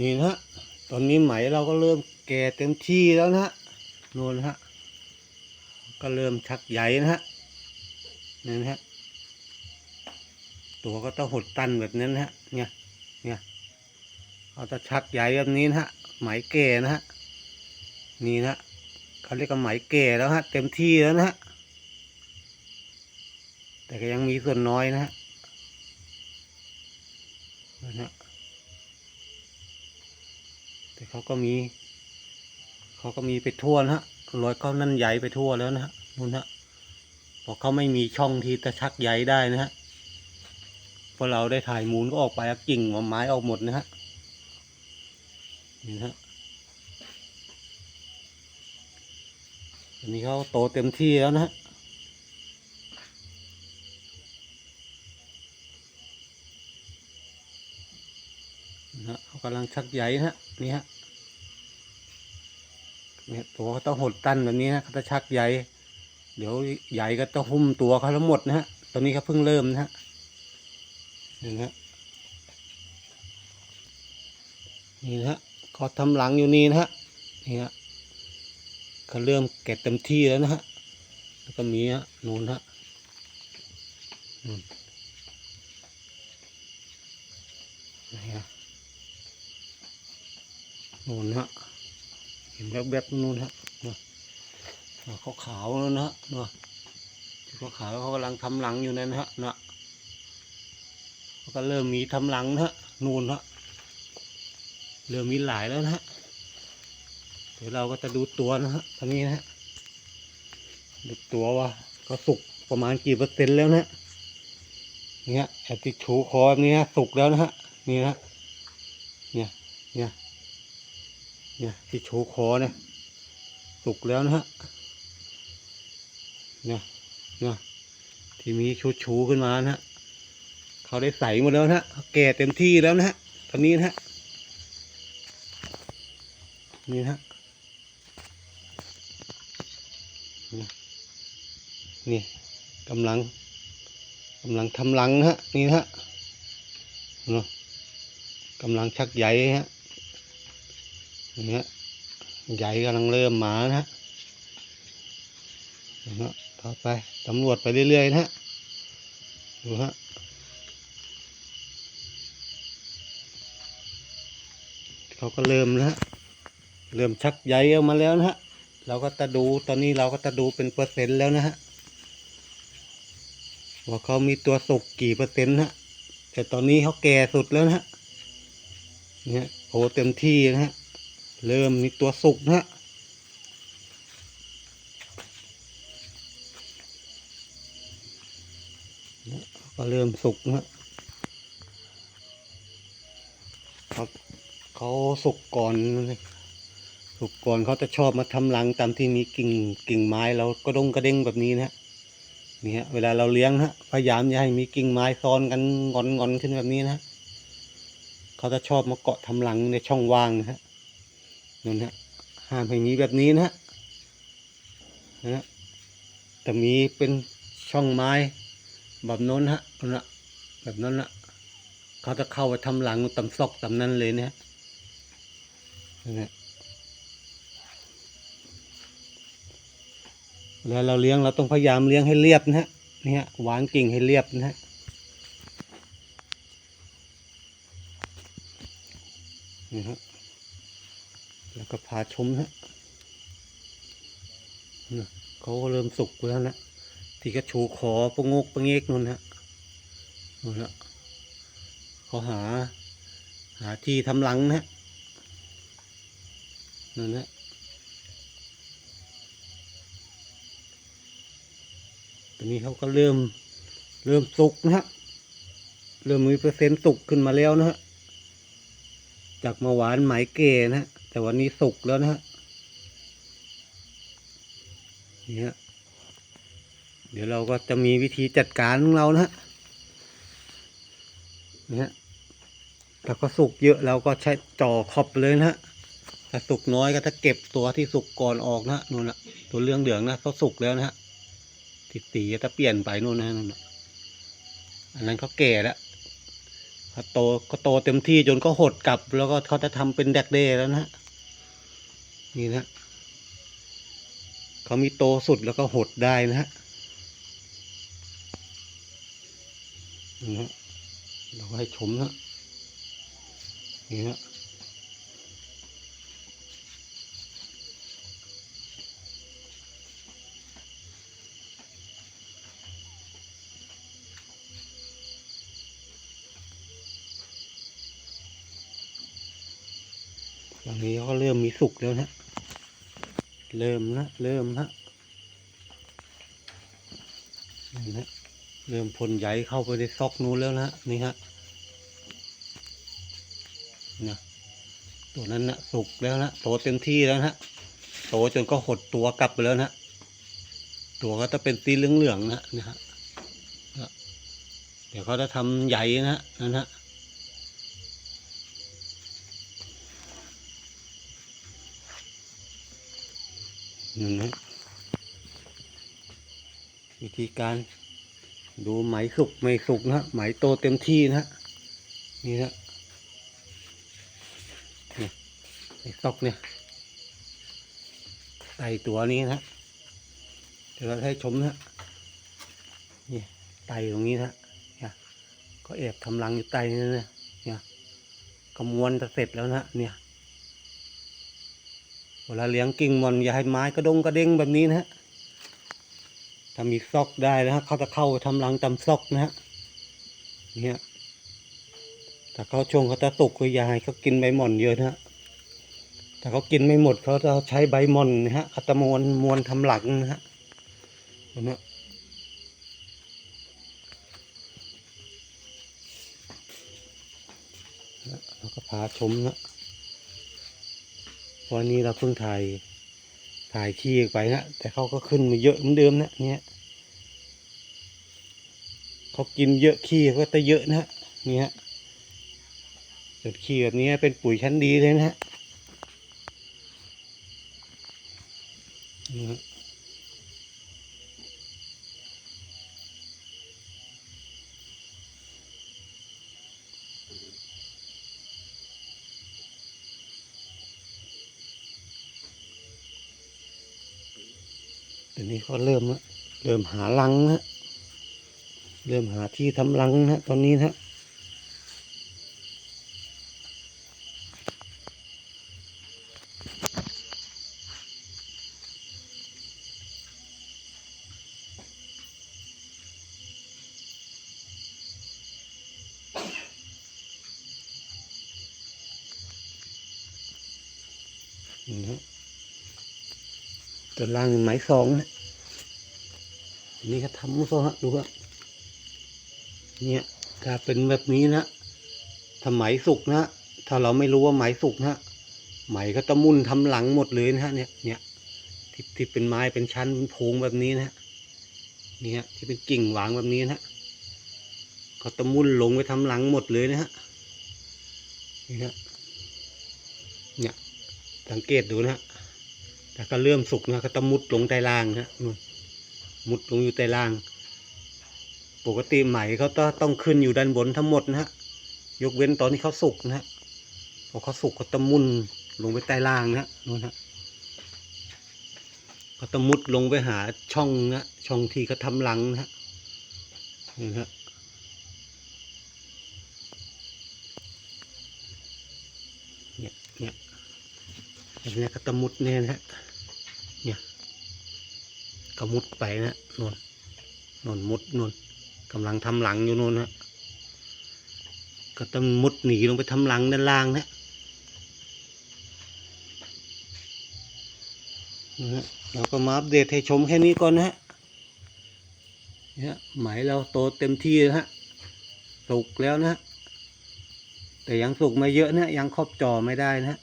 นี่นะฮะ ตอนนี้ไหมเราก็เริ่มแก่เต็มที่แล้วนะฮะนู่นนะฮะ ก็เริ่มชักใหญ่นะฮะนี่นะฮะ ตัวก็ต้องหดตันแบบนั้นนะฮะ เนี่ย เนี่ยเขาจะชักใหญ่แบบนี้นะฮะ ไหมแก่นะฮะ นี่นะฮะเขาเรียกว่าไหมแก่แล้วฮะ เต็มที่แล้วนะฮะ แต่ก็ยังมีส่วนน้อยนะฮะนะฮะ แต่เขาก็มี เขาก็มีไปทั่วนะฮะรอยเขานั่นใหญ่ไปทั่วแล้วนะฮะนู่นฮะพราะเขาไม่มีช่องที่จะชักใยได้นะฮะพอเราได้ถ่ายมูลก็ออกไปกิ่งไม้ออกหมดนะฮะนี่ฮะอันนี้เขาโตเต็มที่แล้วนะฮะ นะฮะเขากำลังชักใยนะฮะนี่ฮะเนี่ยตัวเขาต้องหดตั้นแบบนี้นะเขาจะชักใยเดี๋ยวใหญ่ก็จะหุ้มตัวเขาแล้วหมดนะฮะตอนนี้เขาเพิ่งเริ่มนะฮะนี่นะฮะนี่นะฮะเขาทำหลังอยู่นี่นะฮะนี่ฮะเขาเริ่มแก่เต็มที่แล้วนะฮะแล้วก็มีฮะนู่นฮะนู่นนี่ฮะ นู่นฮะเห็นแวบๆนู่นฮะเนาะเขาขาวแล้วนะฮะเนาะเขาขาวเขากำลังทำหลังอยู่นั่นนะฮะเนาะเขาก็เริ่มมีทำหลังนะฮะนู่นฮะเริ่มมีหลายแล้วนะฮะเดี๋ยวเราก็จะดูตัวนะฮะตอนนี้นะฮะดูตัวว่าก็สุกประมาณกี่เปอร์เซ็นต์แล้วนะฮะเนี่ยแอบติดชูคอแบบนี้นะสุกแล้วนะฮะนี่นะเนี่ยเนี่ย เนี่ยที่โชว์คอเนี่ยสุกแล้วนะฮะเนี่ยเนี่ยที่มีชูชูขึ้นมานะฮะเขาได้ใสหมดแล้วนะฮะเขาแก่เต็มที่แล้วนะฮะตอนนี้นะฮะนี่นะฮะนี่กำลังกำลังทำรังนะฮะนี่นะฮะเนาะกำลังชักใยฮะ นี่ฮะใหญ่กำลังเริ่มมานะฮะนะต่อไปตำรวจไปเรื่อยๆนะฮะดูฮะเขาก็เริ่มนะฮะเริ่มชักใยออกมาแล้วนะฮะเราก็จะดูตอนนี้เราก็จะดูเป็นเปอร์เซ็นต์แล้วนะฮะว่าเขามีตัวสุกกี่เปอร์เซ็นต์นะฮะแต่ตอนนี้เขาแก่สุดแล้วนะฮะเนี่ยโอ้เต็มที่นะฮะ เริ่มมีตัวสุกนะฮะเนี่ยก็เริ่มสุกนะฮะครับเขาสุกก่อนสุกก่อนเขาจะชอบมาทำรังตามที่มีกิ่งกิ่งไม้เราก็ดงกระเด้งแบบนี้นะฮะนี่ฮะเวลาเราเลี้ยงนะฮะพยายามอย่าให้มีกิ่งไม้ซ้อนกันงอนงอนขึ้นแบบนี้นะฮะเขาจะชอบมาเกาะทำรังในช่องว่างนะฮะ นั่นฮะห้ามให้มีแบบนี้นะฮะนะฮะแต่มีเป็นช่องไม้แบบน้นฮะนั่นนะแบบนั้นนะเขาจะเข้าไปทำหลังตำซอกตำนั้นเลยนะฮะนั่นแหละแล้วเราเลี้ยงเราต้องพยายามเลี้ยงให้เรียบนะฮะนี่ฮะวางกิ่งให้เรียบนะฮะนี่ฮะ แล้วก็พาชมนะเขาเริ่มสุกแล้วนะที่กระชูคอปงกประเงกนู่นฮะนู่นฮะเขาหา หาที่ทำรังนะนั่นนะตอนนี้เขาก็เริ่มเริ่มสุกนะฮะ เริ่มมีเปอร์เซ็นต์สุกขึ้นมาแล้วนะฮะ จากมาหวานไหมเก๋นะฮะ แต่วันนี้สุกแล้วนะฮะนี่ฮะเดี๋ยวเราก็จะมีวิธีจัดการของเรานะฮะนี่ฮะถ้าก็สุกเยอะเราก็ใช้จ่อขอบเลยนะฮะถ้าสุกน้อยก็จะเก็บตัวที่สุกก่อนออกนะนู่นนะตัวเรื่องเหลืองนะเขาสุกแล้วนะฮะติดตีก็จะเปลี่ยนไปนู่นนะนู่นนะอันนั้นเขาแก่แล้วเขาโตก็โตเต็มที่จนก็หดกลับ แล้วก็เขาจะทำเป็นแดกเดย์แล้วนะฮะ นี่นะเขามีโตสุดแล้วก็หดได้นะฮะนี่นะเราก็ให้ชมนะนี่นะตอนนี้ก็เริ่มมีสุกแล้วนะ เริ่มนะเริ่มนะนี่นะเริ่มพ่นใยเข้าไปในซอกนู้นแล้วนะนี่ฮะนะตัวนั้นนะสุกแล้วนะโตเต็มที่แล้วนะโตจนก็หดตัวกลับไปแล้วนะตัวก็จะเป็นสีเหลืองๆนะนะฮะเดี๋ยวเขาจะทำใยนะนั่นฮะ นั่นนะวิธีการดูไหมสุกไม่สุกนะไหมโตเต็มที่นะนี่นะเนี่ยไอ้ซอกเนี่ยไตตัวนี้นะเดี๋ยวเราให้ชมนะนี่ไตตรงนี้นะเนี่ยก็แอบทำรังอยู่ไตนี่นะเนี่ยกำมวนจะเสร็จแล้วนะเนี่ย เวลาเลี้ยงกิ่งมอนอย่าให้ไม้กระดงกระเด้งแบบนี้นะฮะถ้ามีซอกได้นะฮะเขาจะเข้าทำรังตำซอกนะฮะเนี่ยถ้าเขาช่วงเขาจะสุกก็อย่าให้เขากินใบหม่อนเยอะนะฮะถ้าเขากินไม่หมดเขาจะใช้ใบหม่อนนะฮะเขาจะมวนมวนทำหลังนะฮะเนี้ยนะแล้วก็พาชมนะ วันนี้เราเพิ่งถ่ายถ่ายขี้ไปนะแต่เขาก็ขึ้นมาเยอะเหมือนเดิมนะเนี่ยเขากินเยอะขี้ก็จะเยอะนะเนี่ฮะจนขี้แบบนี้เป็นปุ๋ยชั้นดีเลยนะฮะ ตอนนี้เขาเริ่มละเริ่มหารังนะเริ่มหาที่ทำรังนะตอนนี้นะนี่ฮะ ตัวล่างเป็นไม้สองนะนี่ก็ทำมุสฮะดูฮะเนี่ยถ้าเป็นแบบนี้นะถ้าไหมสุกนะถ้าเราไม่รู้ว่าไหมสุกนะไหมก็จะมุ่นทำหลังหมดเลยนะฮะเนี่ยเนี่ยที่ที่เป็นไม้เป็นชั้นเป็นโพงแบบนี้นะเนี่ยที่เป็นกิ่งหวางแบบนี้นะฮะเขาจะมุ่นลงไปทำหลังหมดเลยนะฮะนี่ฮะเนี่ยสังเกตดูนะฮะ แต่ก็เริ่มสุกนะก็ต้องมุดลงใต้ล่างนะมุดลงอยู่ใต้ล่าง ปกติไหมเขาต้องต้องขึ้นอยู่ด้านบนทั้งหมดนะฮะยกเว้นตอนที่เขาสุกนะฮะพอเขาสุกเขาต้องมุนลงไปใต้ล่างนะนู่นฮะเขาต้องมุดลงไปหาช่องนะช่องที่เขาทำรังนะฮะนี่นะฮะเนี่ยเนี่ย อันนี้ก็ตะมุดเนี่ยนะฮะเนี่ยก็มุดไปนะนนนนมุดนนกำลังทำหลังอยู่นนฮะก็ต้องมุดหนีลงไปทำหลังด้านล่างนะนะฮะเราก็มาอัปเดตให้ชมแค่นี้ก่อนนะฮะเนี่ยไหมเราโตเต็มที่แล้วฮะสุกแล้วนะฮะแต่ยังสุกไม่เยอะนะยังครอบจอไม่ได้นะฮะ